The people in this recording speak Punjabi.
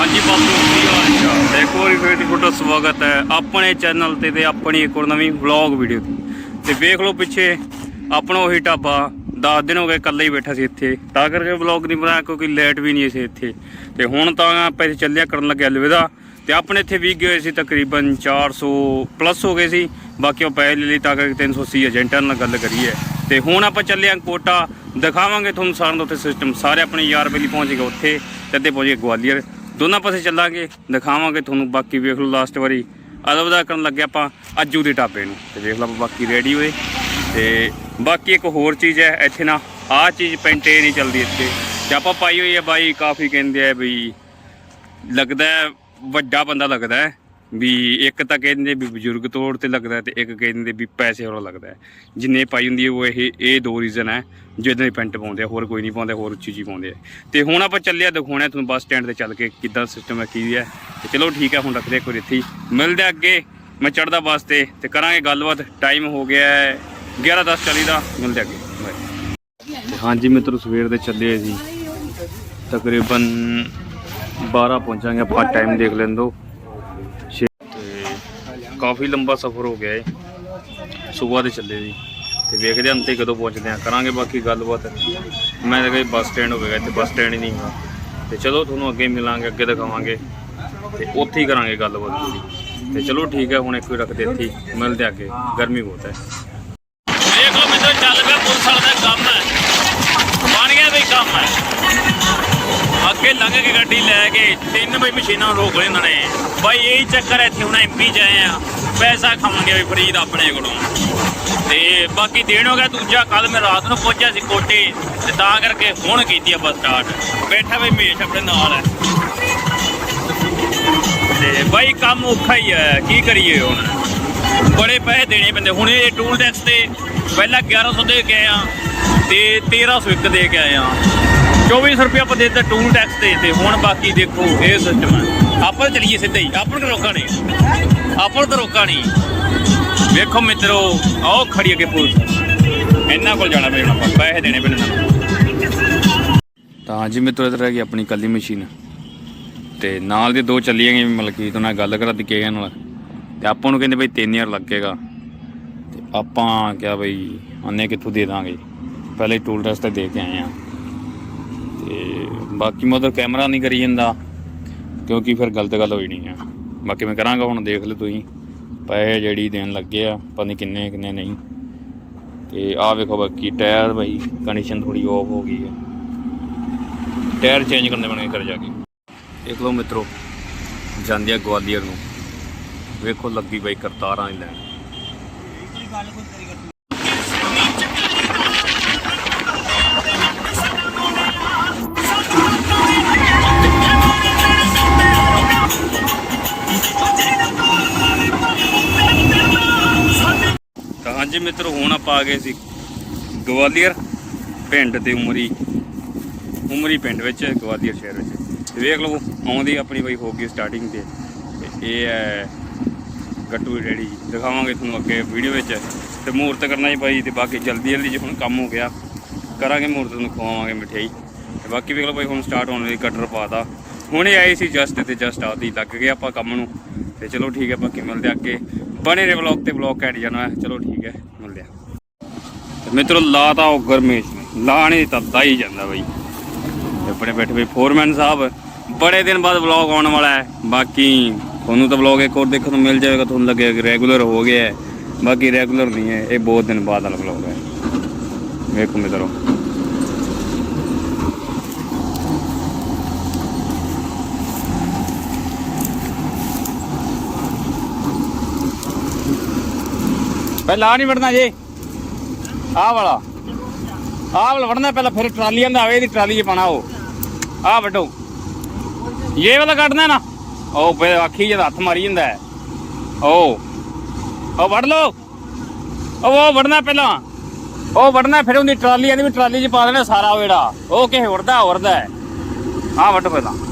ਹਾਂਜੀ, ਬਾਪੂ, ਕੀ ਹਾਲ ਚਾਲ ਦੇਖੋ ਵਾਰੀ ਫੇਰ ਤੁਹਾਡਾ ਸਵਾਗਤ ਹੈ ਆਪਣੇ ਚੈਨਲ ਤੇ ਤੇ ਆਪਣੀ ਇੱਕ ਹੋਰ ਨਵੀਂ ਵਲੌਗ ਵੀਡੀਓ 'ਤੇ। ਤੇ ਵੇਖ ਲਓ ਪਿੱਛੇ, ਆਪਣਾ ਉਹੀ ਢਾਬਾ 10 ਦਿਨ ਹੋ ਗਏ ਇਕੱਲੇ ਹੀ ਬੈਠਾ ਸੀ ਇੱਥੇ। ਤਾਂ ਕਰਕੇ ਵਲੌਗ ਨਹੀਂ ਬਣਾਇਆ ਕਿਉਂਕਿ ਲਾਈਟ ਵੀ ਨਹੀਂ ਸੀ ਇੱਥੇ। ਤੇ ਹੁਣ ਤਾਂ ਆਪਾਂ ਇੱਥੇ ਚੱਲਿਆ ਕਰਨ ਲੱਗੇ ਅਲਵਿਦਾ। ਤੇ ਆਪਣੇ ਇੱਥੇ ਵੀ ਗਏ ਸੀ ਤਕਰੀਬਨ 400 ਪਲੱਸ ਹੋ ਗਏ ਸੀ। ਬਾਕੀ ਉਹ ਪੈਸੇ ਲਈ ਤਾਂ ਕਰਕੇ 380 ਏਜੰਟਾਂ ਨਾਲ ਗੱਲ ਕਰੀਏ। ਤੇ ਹੁਣ ਆਪਾਂ ਚੱਲੇ ਆਂ ਕੋਟਾ। ਦਿਖਾਵਾਂਗੇ ਤੁਹਾਨੂੰ ਸਾਰਿਆਂ ਦਾ ਉੱਥੇ ਸਿਸਟਮ ਸਾਰੇ ਆਪਣੇ ਯਾਰ ਬੇਲੀ ਪਹੁੰਚ ਗਏ ਉੱਥੇ। ਤੇ ਅੱਧੇ ਪਹੁੰਚ ਗਏ ਗਵਾਲੀਅਰ। ਦੋਨਾਂ ਪਾਸੇ ਚੱਲਾਂਗੇ, ਦਿਖਾਵਾਂਗੇ ਤੁਹਾਨੂੰ ਬਾਕੀ ਵੇਖ ਲਓ ਲਾਸਟ ਵਾਰੀ। ਅਲਵਿਦਾ ਕਰਨ ਲੱਗੇ ਆਪਾਂ ਅੱਜੂ ਦੇ ਢਾਬੇ ਨੂੰ। ਤੇ ਵੇਖ ਲਓ ਆਪਾਂ ਬਾਕੀ ਰੈਡੀ ਹੋਏ। ਤੇ ਬਾਕੀ ਇੱਕ ਹੋਰ ਚੀਜ਼ ਹੈ, ਇੱਥੇ ਨਾ ਆਹ ਚੀਜ਼ ਪੈਂਟੇ ਨਹੀਂ ਚੱਲਦੀ ਇੱਥੇ। ਤੇ ਆਪਾਂ ਪਾਈ ਹੋਈ ਹੈ ਬਾਈ, ਕਾਫੀ ਕਹਿੰਦੇ ਆ ਵੀ ਲੱਗਦਾ ਵੱਡਾ ਬੰਦਾ ਲੱਗਦਾ ਹੈ। ਵੀ ਇੱਕ ਤਾਂ ਕਹਿੰਦੇ ਵੀ ਬਜ਼ੁਰਗ ਤੌਰ ਤੇ ਲੱਗਦਾ ਹੈ ਤੇ ਇੱਕ ਕਹਿੰਦੇ ਵੀ ਪੈਸੇ ਵਾਲਾ ਲੱਗਦਾ ਜਿੰਨੇ ਪਾਈ ਹੁੰਦੀ ਹੈ ਉਹ ਇਹ ਇਹ ਦੋ ਰੀਜ਼ਨ ਹੈ ਜਿਹਦੇ ਨੇ ਪੈਂਟ ਪਾਉਂਦੇ ਆ, ਹੋਰ ਕੋਈ ਨਹੀਂ ਪਾਉਂਦਾ, ਹੋਰ ਉੱਚੀ ਚੀਜ਼ ਪਾਉਂਦੇ ਆ। ਤੇ ਹੁਣ ਆਪਾਂ ਚੱਲਿਆ ਦਿਖਾਉਣਾ, ਤੁਹਾਨੂੰ ਬੱਸ ਸਟੈਂਡ ਤੇ ਚੱਲ ਕੇ ਕਿੱਦਾਂ ਸਿਸਟਮ ਹੈ, ਕੀ ਹੈ। ਤੇ ਚਲੋ ਠੀਕ ਹੈ, ਹੁਣ ਰੱਖਦੇ ਹਾਂ ਕੋਈ ਇੱਥੇ ਹੀ। ਮਿਲਦੇ ਹਾਂ ਅੱਗੇ, ਮੈਂ ਚੜਦਾ ਬੱਸ ਤੇ ਤੇ ਕਰਾਂਗੇ ਗੱਲਬਾਤ। ਟਾਈਮ ਹੋ ਗਿਆ ਹੈ 11:10 ਚਾਲੀ ਦਾ, ਮਿਲਦੇ ਅੱਗੇ। ਬਾਏ ਤੇ ਹਾਂਜੀ ਮਿੱਤਰੋ, ਸਵੇਰ ਦੇ ਚੱਲੇ ਸੀ ਤਕਰੀਬਨ 12 ਪਹੁੰਚਾਂਗੇ ਆਪਾਂ ਟਾਈਮ ਦੇਖ ਲੈਣ ਕਾਫੀ ਲੰਬਾ ਸਫ਼ਰ ਹੋ ਗਿਆ ਹੈ ਸਵੇਰ ਦੇ ਚੱਲੇ ਸੀ ਤੇ ਵੇਖਦੇ ਹਾਂ ਅੰਤੇ ਕਦੋਂ ਪਹੁੰਚਦੇ ਆ ਕਰਾਂਗੇ ਬਾਕੀ ਗੱਲਬਾਤ। ਮੈਂ ਤਾਂ ਕਹੀ ਬੱਸ ਸਟੈਂਡ ਹੋਵੇਗਾ ਇੱਥੇ ਬੱਸ ਸਟੈਂਡ ਹੀ ਨਹੀਂ ਹੈਗਾ। ਤੇ ਚਲੋ ਤੁਹਾਨੂੰ ਅੱਗੇ ਮਿਲਾਂਗੇ ਅੱਗੇ ਦਿਖਾਵਾਂਗੇ। ਤੇ ਉੱਥੇ ਹੀ ਕਰਾਂਗੇ ਗੱਲਬਾਤ ਪੂਰੀ ਤੇ ਚਲੋ ਠੀਕ ਹੈ ਹੁਣ ਇੱਕ ਵਾਰ ਰੱਖਦੇ ਇੱਥੇ ਹੀ, ਮਿਲਦੇ ਅੱਗੇ। ਗਰਮੀ ਬਹੁਤ ਹੈ। ਦੇਖ ਲਓ ਮਿੱਤਰ ਚੱਲ ਪਿਆ ਪੁਲਿਸ ਵਾਲੇ ਦਾ ਕੰਮ ਹੈ। ਬਣ ਗਿਆ ਵੀ ਕੰਮ ਹੈ। ਅੱਗੇ ਲੰਘ ਕੇ ਗੱਡੀ ਲੈ ਕੇ ਤਿੰਨ ਬਈ ਮਸ਼ੀਨਾਂ ਰੋਕ ਲਏ ਇਹਨਾਂ ਨੇ। ਬਾਈ, ਇਹੀ ਚੱਕਰ ਇੱਥੇ ਹੁਣ ਐਮਪੀ ਜਾਏ ਆ। ਪੈਸਾ ਖਾਵਾਂਗੇ ਵੀ ਫਰੀਦ ਆਪਣੇ ਕੋਲੋਂ। ਤੇ ਬਾਕੀ ਦੇਣ ਹੋ ਗਿਆ, ਦੂਜਾ ਕੱਲ ਮੈਂ ਰਾਤ ਨੂੰ ਪਹੁੰਚਿਆ ਸੀ ਕੋਟੇ ਤੇ ਤਾਂ ਕਰਕੇ ਹੁਣ ਕੀਤੀ ਆ ਬਸ ਸਟਾਰਟ ਬੈਠਾ ਬਈ ਮੇਸ਼ ਆਪਣੇ ਨਾਲ ਹੈ। ਤੇ ਬਾਈ, ਕੰਮ ਔਖਾ ਹੀ ਹੈ, ਕੀ ਕਰੀਏ ਹੁਣ? ਬੜੇ ਪੈਸੇ ਦੇਣੇ ਪੈਂਦੇ। ਹੁਣ ਇਹ ਟੂਲ ਟੈਕਸ ਤੇ ਪਹਿਲਾਂ 1100 ਦੇ ਕੇ ਆਏ ਆ ਤੇ 1300 ਇੱਕ ਦੇ ਕੇ ਆਏ ਆ 2400 ਰੁਪਏ ਆਪਾਂ ਦੇ ਦਿੱਤਾ ਟੂਲ ਟੈਕਸ ਤੇ ਤੇ ਹੁਣ ਬਾਕੀ ਦੇਖੋ ਇਹ ਸਿਸਟਮ ਹੈ ਆਪਾਂ ਚਲੀਏ ਸਿੱਧੇ ਹੀ, ਆਪਾਂ ਨੂੰ ਰੋਕਾ ਨਹੀਂ। ਆਪਾਂ ਨੂੰ ਰੋਕਾ ਨਹੀਂ। ਵੇਖੋ ਮਿੱਤਰੋ, ਆਓ ਖੜੀ ਅੱਗੇ ਪੁਲਿਸ। ਇਹਨਾਂ ਕੋਲ ਜਾਣਾ ਪੈਣਾ ਆਪਾਂ, ਪੈਸੇ ਦੇਣੇ ਪੈਣੇ ਤਾਂ ਜੀ ਮਿੱਤਰੋ, ਇਧਰ ਹੈਗੀ ਆਪਣੀ ਕੱਲੀ ਮਸ਼ੀਨ। ਤੇ ਨਾਲ ਦੇ ਦੋ ਚੱਲੀਆਂ ਗਏ ਮਲਕੀਤ ਨਾਲ ਗੱਲ ਕਰਾ ਦਿੱਤੀ ਇਹਨਾਂ ਨਾਲ। ਤੇ ਆਪਾਂ ਨੂੰ ਕਹਿੰਦੇ ਬਈ 3000 ਲੱਗੇਗਾ। ਤੇ ਆਪਾਂ ਕਿਹਾ ਬਈ ਅੰਨੇ ਕਿੱਥੋਂ ਦੇ ਦਾਂਗੇ? ਪਹਿਲੇ ਟੂਲ ਟੈਸਟ ਤੇ ਦੇ ਕੇ ਆਏ ਆ। ਬਾਕੀ ਮੈਂ ਮਤਲਬ ਕੈਮਰਾ ਨਹੀਂ ਕਰੀ ਜਾਂਦਾ, ਕਿਉਂਕਿ ਫਿਰ ਗਲਤ ਗੱਲ ਹੋਈ ਨਹੀਂ ਆ। ਬਾਕੀ ਮੈਂ ਕਰਾਂਗਾ ਹੁਣ, ਦੇਖ ਲਓ ਤੁਸੀਂ। ਪੈਸੇ ਜਿਹੜੀ ਦੇਣ ਲੱਗੇ ਆ, ਪਤਾ ਨਹੀਂ ਕਿੰਨੇ ਕਿੰਨੇ ਨਹੀਂ। ਤੇ ਆਹ ਵੇਖੋ ਬਾਕੀ, ਟਾਇਰ ਬਈ ਕੰਡੀਸ਼ਨ ਥੋੜੀ ਆਫ ਹੋ ਗਈ ਹੈ ਟਾਇਰ ਚੇਂਜ ਕਰਨੇ ਪੈਣਗੇ ਕਰ ਜਾ ਕੇ। ਦੇਖ ਲਓ ਮਿੱਤਰੋ, ਜਾਂਦੇ ਆ ਗਵਾਲੀਅਰ ਨੂੰ। ਵੇਖੋ ਲੱਗੀ ਬਾਈ ਕਰਤਾਰਾਂ ਹੀ ਲੈਣ ਹਾਂਜੀ ਮਿੱਤਰ, ਹੁਣ ਆਪਾਂ ਆ ਗਏ ਸੀ ਗਵਾਲੀਅਰ ਪਿੰਡ ਤੇ ਉਮਰੀ ਉਮਰੀ ਪਿੰਡ ਵਿੱਚ, ਗਵਾਲੀਅਰ ਸ਼ਹਿਰ ਵਿੱਚ। ਤੇ ਵੇਖ ਲਓ ਆਉਂਦੀ ਆਪਣੀ ਬਈ ਹੋ ਗਈ ਸਟਾਰਟਿੰਗ ਤੇ। ਤੇ ਇਹ ਹੈ ਗੱਟੂ ਦੀ ਦਿਖਾਵਾਂਗੇ ਤੁਹਾਨੂੰ ਅੱਗੇ ਵੀਡੀਓ ਵਿੱਚ। ਤੇ ਮੂਰਤ ਕਰਨਾ ਹੀ ਭਾਈ ਤੇ ਬਾਕੀ ਜਲਦੀ ਜਲਦੀ ਜੇ ਹੁਣ ਕੰਮ ਹੋ ਗਿਆ। ਕਰਾਂਗੇ ਮੂਰਤ ਨੂੰ, ਖਵਾਵਾਂਗੇ ਮਠਿਆਈ। ਤੇ ਬਾਕੀ ਵੇਖ ਲਓ ਭਾਈ ਹੁਣ ਸਟਾਰਟ ਹੋਣ ਲਈ ਕਟਰ ਪਾਤਾ ਹੁਣੇ ਆਏ ਸੀ ਜਸਟ ਤੇ ਜਸਟ ਆਦੀ ਲੱਗ ਗਏ ਆਪਾਂ ਕੰਮ ਨੂੰ। ਤੇ ਚਲੋ ਠੀਕ ਹੈ, ਬਾਕੀ ਮਿਲਦੇ ਅੱਗੇ। ਬਣੇ ਰਹੇ ਵਲੌਗ ਤੇ ਵਲੌਗ ਘੈਂਟ ਜਾਣਾ ਹੈ। ਚਲੋ ਠੀਕ ਹੈ ਮਿਲਦੇ ਆ ਤੇ ਮਿੱਤਰੋ ਲਾਤਾ ਉਹ ਗਰਮੇਸ਼ ਨੇ ਨਹੀਂ। ਤਾਂ ਦਾ ਹੀ ਜਾਂਦਾ ਬਾਈ। ਤੇ ਆਪਣੇ ਬੈਠੇ ਬਈ ਫੋਰਮੈਨ ਸਾਹਿਬ। ਬੜੇ ਦਿਨ ਬਾਅਦ ਵਲੌਗ ਆਉਣ ਵਾਲਾ ਹੈ। ਬਾਕੀ ਤੁਹਾਨੂੰ ਤਾਂ ਵਲੌਗ ਇੱਕ ਹੋਰ ਦੇਖਣ ਨੂੰ ਮਿਲ ਜਾਵੇਗਾ, ਤੁਹਾਨੂੰ ਲੱਗੇਗਾ ਕਿ ਰੈਗੂਲਰ ਹੋ ਗਿਆ ਹੈ। ਬਾਕੀ ਰੈਗੂਲਰ ਨਹੀਂ ਹੈ, ਇਹ ਬਹੁਤ ਦਿਨ ਬਾਅਦ ਵਾਲਾ ਵਲੌਗ ਹੈ। ਵੇਖੋ ਮਿੱਤਰੋ। ਪਹਿਲਾਂ ਨਹੀਂ ਵੜਨਾ ਜੇ। ਆਹ ਵਾਲਾ। ਆਹ ਵਾਲਾ ਵੜਨਾ ਪਹਿਲਾਂ, ਫਿਰ ਟਰਾਲੀ ਦਾ ਆਵੇ, ਇਹਦੀ ਟਰਾਲੀ 'ਚ ਪਾਣਾ ਉਹ। ਆਹ ਵੱਡੋ। ਇਹ ਵਾਲਾ ਕੱਢਣਾ ਨਾ, ਉਹ ਪੇ ਆਖੀ ਜਦ ਹੱਥ ਮਾਰੀ ਜਾਂਦਾ ਓ ਉਹ। ਉਹ ਵੜ ਲੋ ਉਹ ਵੜਨਾ ਪਹਿਲਾਂ। ਉਹ ਵੜਨਾ, ਫਿਰ ਉਹਦੀ ਟਰਾਲੀ ਆਂਦੀ ਵੀ ਟਰਾਲੀ 'ਚ ਪਾ ਦੇਣਾ ਸਾਰਾ ਉਹ ਜਿਹੜਾ। ਉਹ ਕਿਸੇ ਉੜਦਾ ਉੜਦਾ ਆ ਆਹ ਪਹਿਲਾਂ।